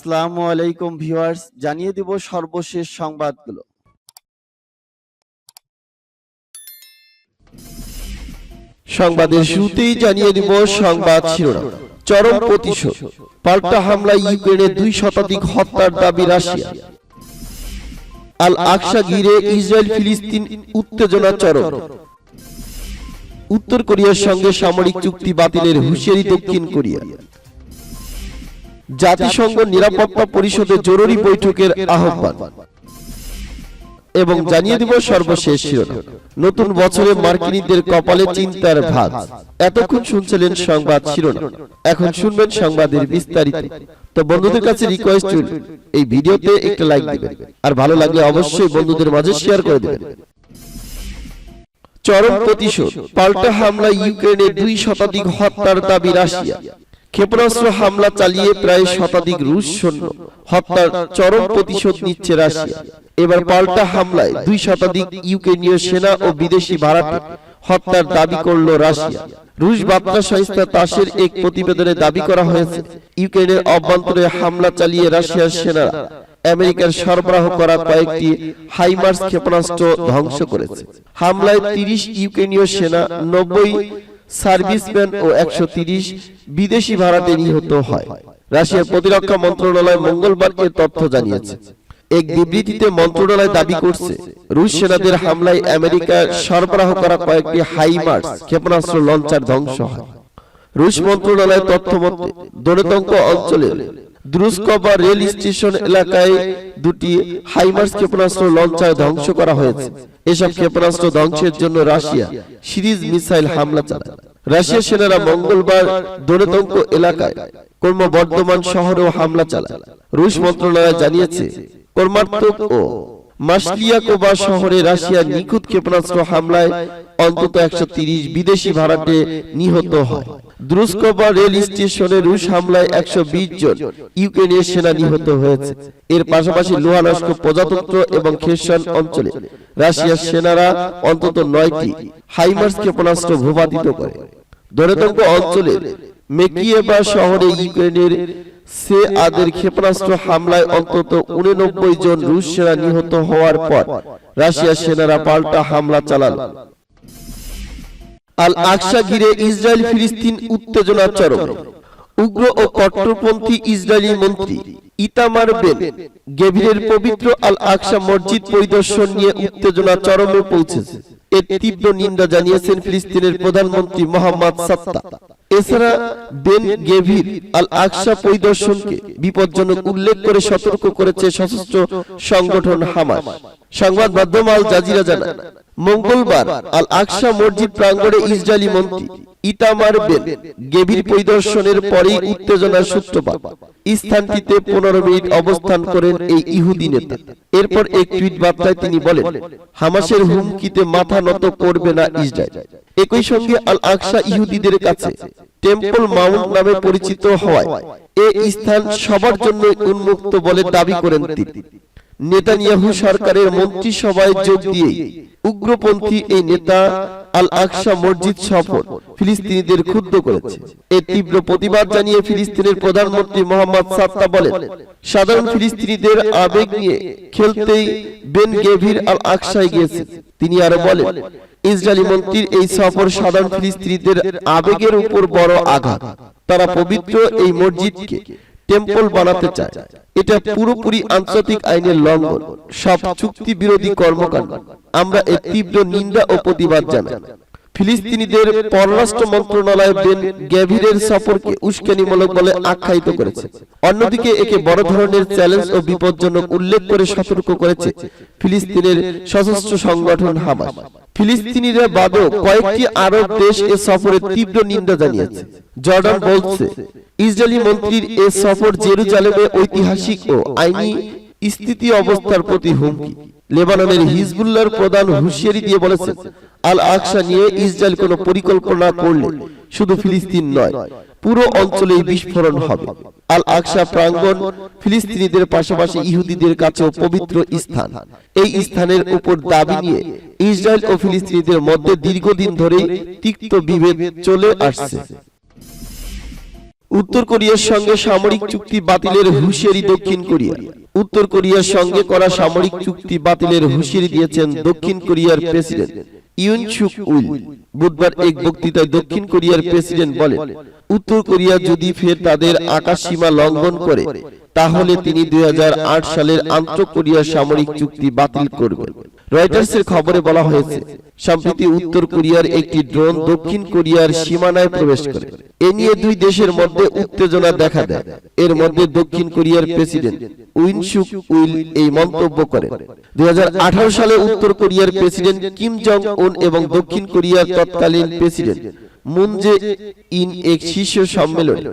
আসসালামু আলাইকুম ভিউয়ার্স জানিয়ে দিব সর্বশেষ সংবাদগুলো। সংবাদের শুরুতেই জানিয়ে দিব সংবাদ শিরোনাম। চরম প্রতিশোধ। পাল্টা হামলায় ইউক্রেনে দুই শতাধিক হত্যার দাবি রাশিয়া। আল আকসা ঘিরে ইসরায়েল ফিলিস্তিন উত্তেজনা চরম। উত্তর কোরিয়ার সঙ্গে সামরিক চুক্তি বাতিলের হুঁশিয়ারি দক্ষিণ কোরিয়া জাতিসংঘ নিরাপত্তা পরিষদে জরুরি বৈঠকের আহ্বান। এবং জানিয়ে দিব সর্বশেষ শিরোনাম। নতুন বছরে মার্কিনীদের কপালে চিন্তার ভাগ এতক্ষণ শুনছিলেন সংবাদ শিরোনাম। এখন শুনবেন সংবাদের বিস্তারিত। তো বন্ধুদের কাছে রিকোয়েস্ট এই ভিডিওতে একটা লাইক দিবেন। আর ভালো লাগলে অবশ্যই বন্ধুদের মাঝে শেয়ার করে দিবেন। চরম প্রতিশোধ। পাল্টা হামলা ইউক্রেনে দুই শতাধিক হত্যার দাবি রাশিয়া। ক্ষেপণাস্ত্র হামলা চালিয়ে প্রায় শতাধিক রুশ সৈন্য হত্যার চরম প্রতিশোধ নিচ্ছে রাশিয়া। এবার পাল্টা হামলায় দুই শতাধিক ইউক্রেনীয় সেনা ও বিদেশি ভাড়াটে হত্যার দাবি করল রাশিয়া। রুশ বার্তা সংস্থা তাসের এক প্রতিবেদনে দাবি করা হয়েছে। ইউক্রেনের অভ্যন্তরে হামলা চালিয়ে রাশিয়ার সেনারা আমেরিকার সরবরাহ করা কয়েকটি হাইমার্স ক্ষেপণাস্ত্র ধ্বংস করেছে। হামলায় তিরিশ ইউক্রেনীয় সেনা নব্বই সার্ভিসম্যান ও একশো বিদেশি ভাড়াটে নিহত হয়। রাশিয়ার প্রতিরক্ষা মন্ত্রণালয় মঙ্গলবার এ তথ্য জানিয়েছে। এক বিবৃতিতে মন্ত্রণালয় দাবি করছে, রুশ সেনাদের হামলায় আমেরিকার সরবরাহ করা কয়েকটি হাইমার্স ক্ষেপণাস্ত্র লঞ্চার ধ্বংস হয়। রুশ মন্ত্রণালয় তথ্য মতে দোনেতঙ্ক অঞ্চলের দ্রুস্ক বা রেল স্টেশন এলাকায় দুটি হাইমার্স ক্ষেপণাস্ত্র লঞ্চার ধ্বংস করা হয়েছে। এসব ক্ষেপণাস্ত্র ধ্বংসের জন্য রাশিয়া সিরিজ মিসাইল হামলা চালায়। রাশিয়া সেনারা মঙ্গলবার দোনেতঙ্ক এলাকায় কর্মবর্ধমান শহরেও হামলা চালায়। রুশ মন্ত্রণালয় জানিয়েছে কর্মাত্মক ও মাসলিয়াকোবা শহরে নিখুঁত ক্ষেপণাস্ত্র হামলায় অন্তত একশো বিদেশি নিহত হয়। রেল স্টেশনে রুশ হামলায় একশো জন ইউক্রেনের সেনা নিহত হয়েছে। এর পাশাপাশি লোহানস্ক প্রজাতন্ত্র এবং খেসান অঞ্চলে রাশিয়ার সেনারা অন্তত নয়টি হাইমার্স ক্ষেপণাস্ত্র ভূপাতিত করে। দনেতঙ্ক অঞ্চলের মেকিয়েবা শহরে ইউক্রেনের সে আদের ক্ষেপণাস্ত্র হামলায় অন্তত উননব্বই জন রুশ সেনা নিহত হওয়ার পর রাশিয়ার সেনারা পাল্টা হামলা চালাল। আল আকসা ঘিরে ইসরায়েল ফিলিস্তিন উত্তেজনা চরম। উগ্র ও কট্টরপন্থী ইসরায়েলি মন্ত্রী ইতামার বেন গেভিরের পবিত্র আল আকসা মসজিদ পরিদর্শন নিয়ে উত্তেজনা চরমে পৌঁছেছে। এর তীব্র নিন্দা জানিয়েছেন ফিলিস্তিনের প্রধানমন্ত্রী মোহাম্মদ সাত্তা এছাড়া বেন গেভির আল আকসা পরিদর্শনকে বিপজ্জনক উল্লেখ করে সতর্ক করেছে সশস্ত্র সংগঠন হামাস। সংবাদ মাধ্যম আল জাজিরা জানায়। মঙ্গলবার আল আকসা মসজিদ প্রাঙ্গণে ইসরায়েলি মন্ত্রী ইতামার বেন গেভির পরিদর্শনের পরেই উত্তেজনার সূত্রপাত। স্থানটিতে পনেরো মিনিট অবস্থান করেন এই ইহুদি নেতা। এরপর এক টুইট বার্তায় তিনি বলেন, হামাসের হুমকিতে মাথা নত করবে না ইসরায়েল একই সঙ্গে আল আকসা ইহুদিদের কাছে, টেম্পল মাউন্ট নামে পরিচিত হওয়ায় এ স্থান সবার জন্য উন্মুক্ত বলে দাবি করেন তিনি। নেতানিয়াহু সরকারের মন্ত্রিসভায় যোগ দিয়ে উগ্রপন্থী এই নেতা আল আকসা মসজিদ সফর ফিলিস্তিনিদের ক্ষুব্ধ করেছে। এর তীব্র প্রতিবাদ জানিয়ে ফিলিস্তিনের প্রধানমন্ত্রী মোহাম্মদ সাত্তা বলেন সাধারণ ফিলিস্তিনিদের আবেগ নিয়ে খেলতেই বেন গেভির আল আকসায় গিয়েছে। তিনি আরও বলেন ইসরায়েলি মন্ত্রীর এই সফর সাধারণ ফিলিস্তিনিদের আবেগের উপর বড় আঘাত। তারা পবিত্র এই মসজিদকে টেম্পল বানাতে চায়। এটা পুরোপুরি আন্তর্জাতিক আইনের লঙ্ঘন। সব চুক্তি বিরোধী কর্মকাণ্ড। আমরা এর তীব্র নিন্দা ও প্রতিবাদ জানাই। ফিলিস্তিনিদের পররাষ্ট্র মন্ত্রণালয় বেন গ্যাভিরের সফরকে উস্কানিমূলক বলে আখ্যায়িত করেছে। অন্যদিকে একে বড় ধরনের চ্যালেঞ্জ ও বিপজ্জনক উল্লেখ করে সতর্ক করেছে ফিলিস্তিনের সশস্ত্র সংগঠন হামাস। ফিলিস্তিনিরা বাদেও কয়েকটি আরব দেশ এ সফরের তীব্র নিন্দা জানিয়েছে। জর্ডান বলছে, ইসরায়েলি মন্ত্রীর এ সফর জেরুজালেমে ঐতিহাসিক ও আইনি স্থিতি অবস্থার প্রতি হুমকি। লেবাননের হিজবুল্লার প্রধান হুঁশিয়ারি দিয়ে বলেছেন আল আকসা নিয়ে ইসরায়েল কোনো পরিকল্পনা করলে শুধু ফিলিস্তিন নয় পুরো অঞ্চলেই বিস্ফোরণ হবে। আল আকসা প্রাঙ্গণ ফিলিস্তিনিদের পাশাপাশি ইহুদিদের কাছেও পবিত্র স্থান। এই স্থানের উপর দাবি নিয়ে ইসরায়েল ও ফিলিস্তিনিদের মধ্যে দীর্ঘদিন ধরেই তিক্ত বিভেদ চলে আসছে। উত্তর কোরিয়ার সঙ্গে সামরিক চুক্তি বাতিলের হুঁশিয়ারি দক্ষিণ কোরিয়া। উত্তর কোরিয়ার সঙ্গে করা সামরিক চুক্তি বাতিলের হুঁশিয়ারি দিয়েছেন দক্ষিণ কোরিয়ার প্রেসিডেন্ট ইউন সুক উইল। বুধবার এক বক্তৃতায় দক্ষিণ কোরিয়ার প্রেসিডেন্ট বলেন, উত্তর কোরিয়া যদি ফের তাদের আকাশ সীমা লঙ্ঘন করে, তাহলে তিনি দুই সালের আন্তঃ কোরিয়া সামরিক চুক্তি বাতিল করবেন। রয়টার্সের খবরে বলা হয়েছে, সম্প্রতি উত্তর কোরিয়ার একটি ড্রোন দক্ষিণ কোরিয়ার সীমানায় প্রবেশ করে। এ নিয়ে দুই দেশের মধ্যে উত্তেজনা দেখা দেয়। এর মধ্যে দক্ষিণ কোরিয়ার প্রেসিডেন্ট উইনসুক উইল এই মন্তব্য করেন। দুই হাজার আঠারো সালে উত্তর কোরিয়ার প্রেসিডেন্ট কিম জং উন এবং দক্ষিণ কোরিয়ার তৎকালীন প্রেসিডেন্ট মুন জে ইন এক শীর্ষ সম্মেলনে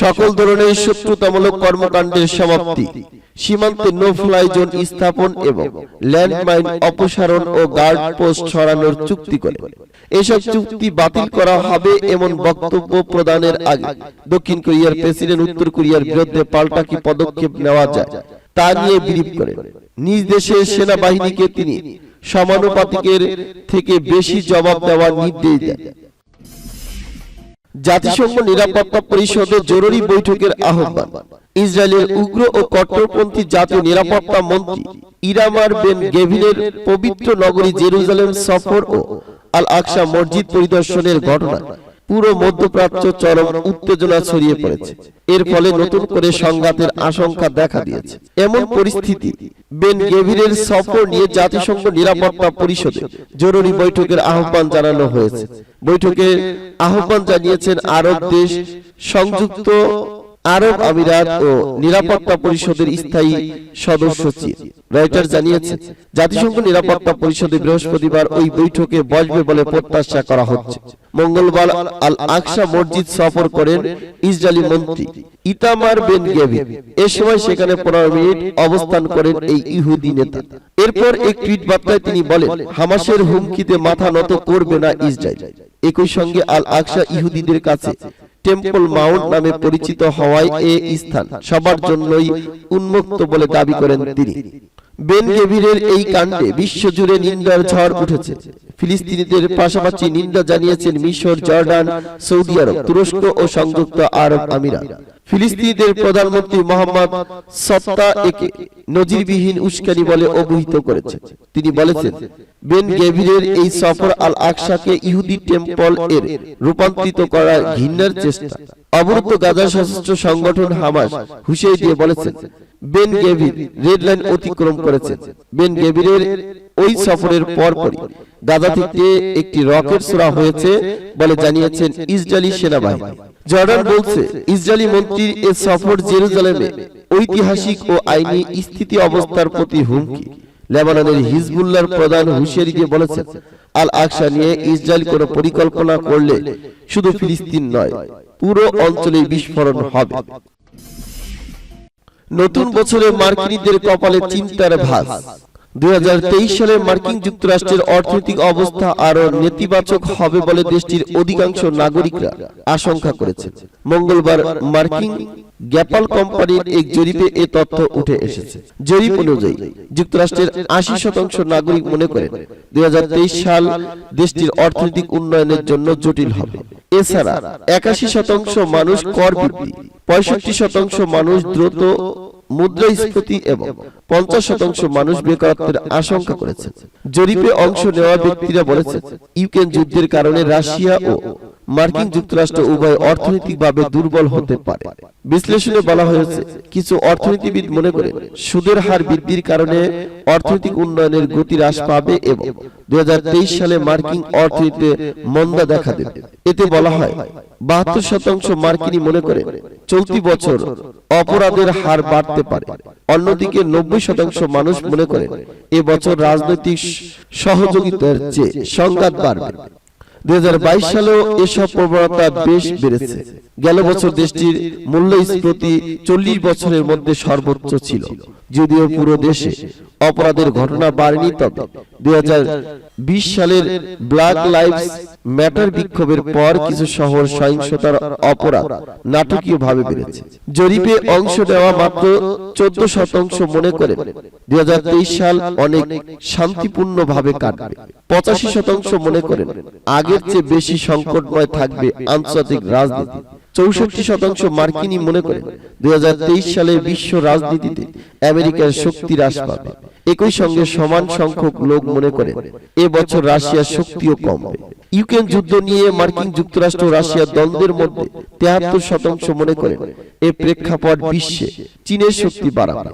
সকল ধরনের শত্রুতামূলক কর্মকাণ্ডের সমাপ্তি, সীমান্তে নো ফ্লাই জোন স্থাপন এবং ল্যান্ডমাইন অপসারণ ও গার্ড পোস্ট সরানোর চুক্তি করে। এসব চুক্তি বাতিল করা হবে এমন বক্তব্য প্রদানের আগে দক্ষিণ কোরিয়ার প্রেসিডেন্ট উত্তর কোরিয়ার বিরুদ্ধে পাল্টা কি পদক্ষেপ নেওয়া যায় তা নিয়ে বিরিপ করেন। নিজ দেশের সেনাবাহিনীকে তিনি সমানুপাতিকের থেকে বেশি জবাব দেওয়ার নির্দেশ দেন জাতিসংঘ নিরাপত্তা পরিষদে জরুরি বৈঠকের আহ্বান। ইসরায়েলের উগ্র ও কট্টরপন্থী জাতীয় নিরাপত্তা মন্ত্রী ইরামার বেন গেভিনের পবিত্র নগরী জেরুজালেম সফর ও আল আকসা মসজিদ পরিদর্শনের ঘটনা। পুরো মধ্যপ্রাচ্য চরম উত্তেজনা ছড়িয়ে পড়েছে। এর ফলে নতুন করে সংঘাতের আশঙ্কা দেখা দিয়েছে। এমন পরিস্থিতি বেন গেভিরের সফর নিয়ে জাতিসংঘ নিরাপত্তা পরিষদে জরুরি বৈঠকের আহ্বান জানানো হয়েছে। বৈঠকে আহ্বান জানিয়েছেন আরব দেশ সংযুক্ত আরব আমিরাত ও নিরাপত্তা পরিষদের স্থায়ী সদস্য রয়টার জানিয়েছে জাতিসংঘ নিরাপত্তা পরিষদে বৃহস্পতিবার ওই বৈঠকে বসবে বলে প্রত্যাশা করা হচ্ছে। মঙ্গলবার আল আকসা মসজিদ সফর করেন ইসরায়েলি মন্ত্রী ইতামার বেন গেভিন এ সময় সেখানে পনেরো মিনিট অবস্থান করেন এই ইহুদি নেতা। এরপর এক টুইট বার্তায় তিনি বলেন হামাসের হুমকিতে মাথা নত করবে না ইসরায়েল একই সঙ্গে আল আকসা ইহুদিদের কাছে টেম্পল মাউন্ট নামে পরিচিত হওয়ায় এ স্থান। সবার জন্যই উন্মুক্ত বলে দাবি করেন তিনি। বেন গেভিরের এই কাণ্ডে বিশ্বজুড়ে নিন্দার ঝড় উঠেছে। ফিলিস্তিনিদের পাশাপাশি নিন্দা জানিয়েছেন মিশর জর্ডান সৌদি আরব তুরস্ক ও সংযুক্ত আরব আমিরাত ফিলিস্তিনিদের প্রধানমন্ত্রী মোহাম্মদ সত্তা একে নজিরবিহীন উস্কানি বলে অবহিত করেছে তিনি বলেছেন বেন গেভিরের এই সফর আল আকসাকে ইহুদি টেম্পল এর রূপান্তরিত করার ঘৃণার চেষ্টা। অবরুদ্ধ গাজা সশস্ত্র সংগঠন হামাস হুঁশিয়ারি দিয়ে বলেছেন বেন গেভির রেড লাইন অতিক্রম করেছেন। বেন গেভিরের ওই সফরের পরপরই গাজা থেকে একটি রকেট ছোড়া হয়েছে বলে জানিয়েছেন ইসরায়েলি সেনাবাহিনী। জর্ডান বলছে ইসরায়েলি মন্ত্রীর এ সফর জেরুজালেমে ঐতিহাসিক ও আইনি স্থিতি অবস্থার প্রতি হুমকি। লেবাননের হিজবুল্লাহর প্রধান হুঁশিয়ারি দিয়ে বলেছেন আল আকসা নিয়ে ইসরায়েল কোনো পরিকল্পনা করলে শুধু ফিলিস্তিন নয় পুরো অঞ্চলে বিস্ফোরণ হবে। নতুন বছরে মার্কিনীদের কপালে চিন্তার ভাস। দুই সালে মার্কিন যুক্তরাষ্ট্রের অর্থনৈতিক অবস্থা আরও নেতিবাচক হবে বলে দেশটির অধিকাংশ নাগরিকরা আশঙ্কা করেছেন মঙ্গলবার মার্কিন গ্যাপাল কোম্পানির এক জরিপে এ তথ্য উঠে এসেছে। জরিপ অনুযায়ী যুক্তরাষ্ট্রের আশি শতাংশ নাগরিক মনে করেন দুই হাজার তেইশ সাল দেশটির অর্থনৈতিক উন্নয়নের জন্য জটিল হবে। এছাড়া একাশি শতাংশ মানুষ কর বৃদ্ধি পঁয়ষট্টি শতাংশ মানুষ দ্রুত মুদ্রাস্ফীতি এবং পঞ্চাশ শতাংশ মানুষ বেকারত্বের আশঙ্কা করেছে। জরিপে অংশ নেওয়া ব্যক্তিরা বলেছেন, ইউক্রেন যুদ্ধের কারণে রাশিয়া ও মার্কিন যুক্তরাষ্ট্র উভয় অর্থনৈতিকভাবে দুর্বল হতে পারে। বিশ্লেষণে বলা হয়েছে কিছু অর্থনীতিবিদ মনে করেন সুদের হার বৃদ্ধির কারণে অর্থনৈতিক উন্নয়নের গতি হ্রাস পাবে এবং দুই সালে মার্কিন অর্থনীতিতে মন্দা দেখা দেবে। এতে বলা হয় বাহাত্তর শতাংশ মার্কিনী মনে করে চলতি বছর অপরাধের হার বাড়তে পারে। অন্যদিকে নব্বই শতাংশ মানুষ মনে করে এবছর রাজনৈতিক সহযোগিতার চেয়ে সংঘাত বাড়বে। দুই সালেও এসব প্রবণতা বেশ বেড়েছে। গেল বছর দেশটির মূল্যস্ফীতি চল্লিশ বছরের মধ্যে সর্বোচ্চ ছিল। যদিও পুরো দেশে অপরাধের ঘটনা বাড়েনি তবে দুই সালের ব্ল্যাক লাইভস ম্যাটার বিক্ষোভের পর কিছু শহর সহিংসতার অপরাধ নাটকীয় ভাবে বেড়েছে। জরিপে অংশ নেওয়া মাত্র চোদ্দ শতাংশ মনে করেন দু হাজার তেইশ সাল অনেক শান্তিপূর্ণ ভাবে কাটবে। পঁচাশি শতাংশ মনে করেন। আগের চেয়ে বেশি সংকটময় থাকবে আন্তর্জাতিক রাজনীতি। চৌষট্টি শতাংশ মার্কিনই মনে করে দুই সালে বিশ্ব রাজনীতিতে আমেরিকার শক্তি হ্রাস পাবে। একই সঙ্গে সমান সংখ্যক লোক মনে করে এ বছর রাশিয়ার শক্তিও কমবে। ইউক্রেন যুদ্ধ নিয়ে মার্কিন যুক্তরাষ্ট্র রাশিয়া দ্বন্দ্বের মধ্যে তেহাত্তর শতাংশ মনে করে এ প্রেক্ষাপট বিশ্বে চীনের শক্তি বাড়াবে।